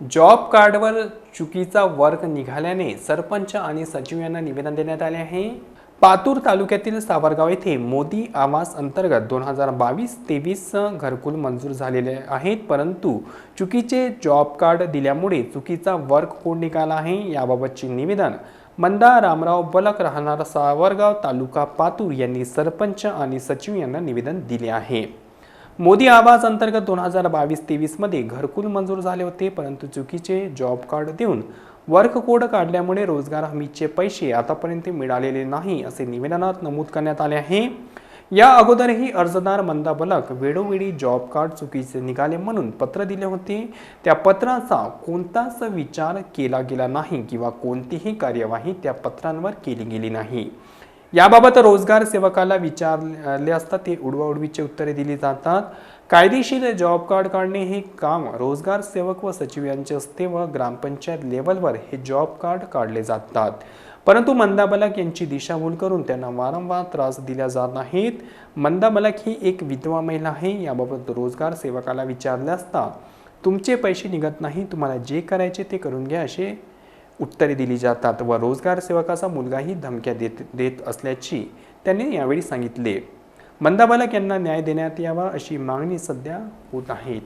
Job कार्डवर चुकीचा work निघाल्याने sarpanch आणि सचिव यांना निवेदन देण्यात आले आहे. पातूर तालुक्यातील सावरगाव येथे मोदी आवास अंतर्गत दोन हजार बावीस तेवीस घरकुल मंजूर झालेले आहेत. परंतु चुकीचे जॉब कार्ड दिल्यामुळे चुकीचा वर्क कोड निघाला आहे याबाबतचे निवेदन मंदा रामराव बलक राहणार सावरगाव तालुका पातूर यांनी सरपंच आणि सचिव यांना निवेदन दिले आहे. मोदी आवाज अंतर्गत दोन हजार बावीस तेवीसमध्ये घरकुल मंजूर झाले होते परंतु चुकीचे जॉब कार्ड देऊन वर्क कोड काढल्यामुळे रोजगार हमीचे पैसे आतापर्यंत मिळालेले नाही असे निवेदनात नमूद करण्यात आले आहे. या अगोदरही अर्जदार मंदा बलक वेळोवेळी जॉब कार्ड चुकीचे निघाले म्हणून पत्र दिले होते. त्या पत्राचा कोणताच विचार केला गेला नाही किंवा कोणतीही कार्यवाही त्या पत्रांवर केली गेली नाही. याबाबत रोजगार सेवकाला विचारले असता ते उडवाउडवीचे उत्तरे दिली जातात. कायदेशीर जॉब कार्ड काढणे हे काम रोजगार सेवक व सचिव यांचे असते व ग्रामपंचायत लेवलवर हे जॉब कार्ड काढले जातात. परंतु मंदा बलक यांची दिशाभूल करून त्यांना वारंवार त्रास दिल्या जात नाहीत. मंदा बलक ही एक विधवा महिला आहे याबाबत रोजगार सेवकाला विचारले असता तुमचे पैसे निघत नाही तुम्हाला जे करायचे ते करून घ्या असे उत्तरे दिली जातात व रोजगार सेवकाचा मुलगाही धमक्या देत देत असल्याची त्यांनी यावेळी सांगितले. मंदाबालक यांना न्याय देण्यात यावा अशी मागणी सध्या होत आहेत